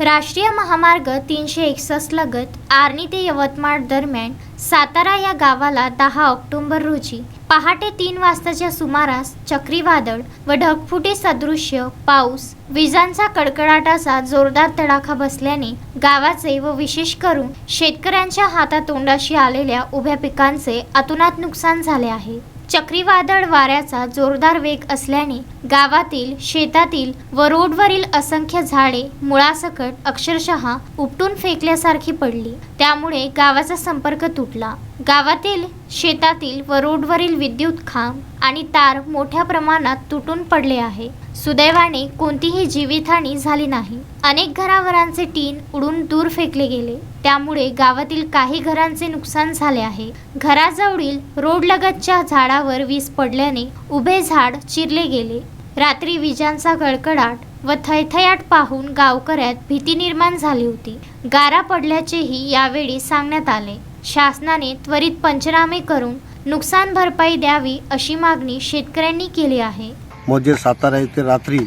राष्ट्रीय महामार्ग तीनशे एकसष्ट लगत आर्णी ते यवतमाळ दरम्यान सातारा या गावाला दहा ऑक्टोबर रोजी पहाटे तीन वाजताच्या सुमारास चक्रीवादळ व ढगफुटी सदृश्य पाऊस विजांचा कडकडाटाचा जोरदार तडाखा बसल्याने गावाचे व विशेष करून शेतकऱ्यांच्या हातातोंडाशी आलेल्या उभ्या पिकांचे अतोनात नुकसान झाले आहे. चक्रीवादळ वाऱ्याचा जोरदार वेग असल्याने गावातील शेतातील व रोडवरील असंख्य झाडे मुळासकट अक्षरशः उपटून फेकल्यासारखी पडली. त्यामुळे गावाचा संपर्क तुटला. गावातील शेतातील व रोडवरील विद्युत खांब आणि तार मोठ्या प्रमाणात तुटून पडले आहे. सुदैवाने कोणतीही जीवितहानी झाली नाही. अनेक घरावरांचे टीन उडून दूर फेकले गेले. त्यामुळे गावातील काही घरांचे नुकसान झाले आहे. घराजवळील रोडलगतच्या झाडावर वीज पडल्याने उभे झाड चिरले गेले. रात्री विजांचा गडकडाट व थैथयाट पाहून गावकऱ्यात भीती निर्माण झाली होती. गारा पडल्याचेही यावेळी सांगण्यात आले. शासनाने त्वरित पंचनामे करून नुकसान भरपाई द्यावी अशी मागणी शेतकऱ्यांनी केली आहे. म्हणजे सातारा येथे रात्री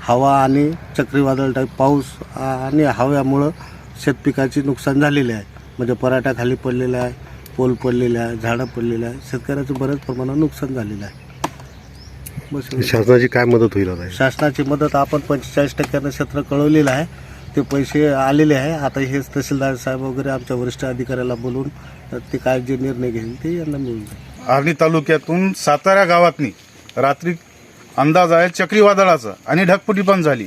हवा आणि चक्रीवादळ टाईप पाऊस आणि हव्यामुळं शेतपिकाचे नुकसान झालेले आहे. म्हणजे पराठा खाली पडलेला आहे पोल पडलेले आहे झाडं पडलेले आहे. शेतकऱ्याचं बऱ्याच प्रमाणात नुकसान झालेलं आहे. बस. शासनाची काय मदत होईल आता? शासनाची मदत आपण पंचेचाळीस टक्क्यानं क्षेत्र कळवलेलं आहे. ते पैसे आलेले आहे. आता हे तहसीलदार साहेब वगैरे आमच्या वरिष्ठ अधिकाऱ्याला बोलून ते काय जे निर्णय घेईल ते यांना मिळून जाईल. आर्णी तालुक्यातून सातारा गावातनी रात्री अंदाज आहे चक्रीवादळाचा आणि ढगफुटी पण झाली.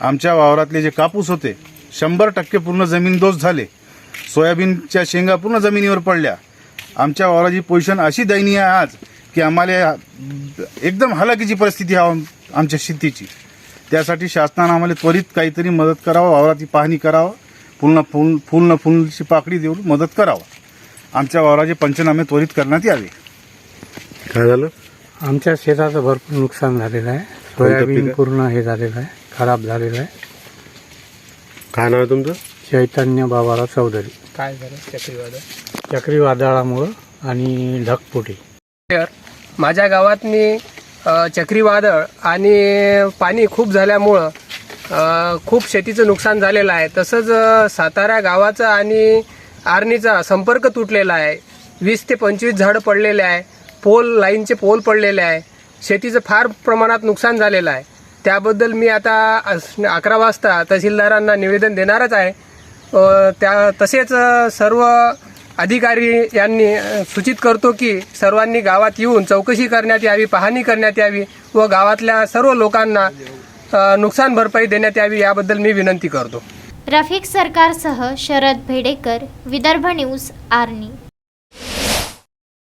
आमच्या वावरातले जे कापूस होते शंभर टक्के पूर्ण जमीन दोष झाले. सोयाबीनच्या शेंगा पूर्ण जमिनीवर पडल्या. आमच्या वावराची पोझिशन अशी दयनीय आहे आज की आम्हाला एकदम हलाखीची परिस्थिती आहे आमच्या शेतीची. त्यासाठी शासनानं आम्हाला त्वरित काहीतरी मदत करावं वावराची पाहणी करावं पूर्ण फुल फुल न फुलची पाकळी देऊन मदत करावं. आमच्या वावराचे पंचनामे त्वरित करण्यात यावे. काय झालं? आमच्या शेताचं भरपूर नुकसान झालेलं आहे. सोयाबीन पीक? पूर्ण हे झालेलं आहे. खराब झालेलं आहे. काय नाव आहे तुमचं? चैतन्य बाबाराव चौधरी. काय झालं? चक्रीवादळ. चक्रीवादळामुळं आणि ढगफुटी. तर माझ्या गावातनी अ, चक्रीवादळ आणि पाणी खूप झाल्यामुळं अ, खूप शेतीचं नुकसान झालेलं आहे. तसंच अ, सातारा गावाचा आणि आर्नीचा संपर्क तुटलेला आहे. वीस ते पंचवीस झाडं पडलेले आहे. पोल लाईनचे पोल पडलेले आहे. शेतीचं फार प्रमाणात नुकसान झालेलं आहे. त्याबद्दल मी आता अकरा वाजता तहसीलदारांना निवेदन देणारच आहे. त्या तसेच सर्व अधिकारी यांनी सूचित करतो की सर्वांनी गावात येऊन चौकशी करण्यात यावी पाहणी करण्यात यावी व गावातल्या सर्व लोकांना नुकसान भरपाई देण्यात यावी याबद्दल मी विनंती करतो. रफिक सरकारसह शरद भेडेकर विदर्भ न्यूज आर्णी.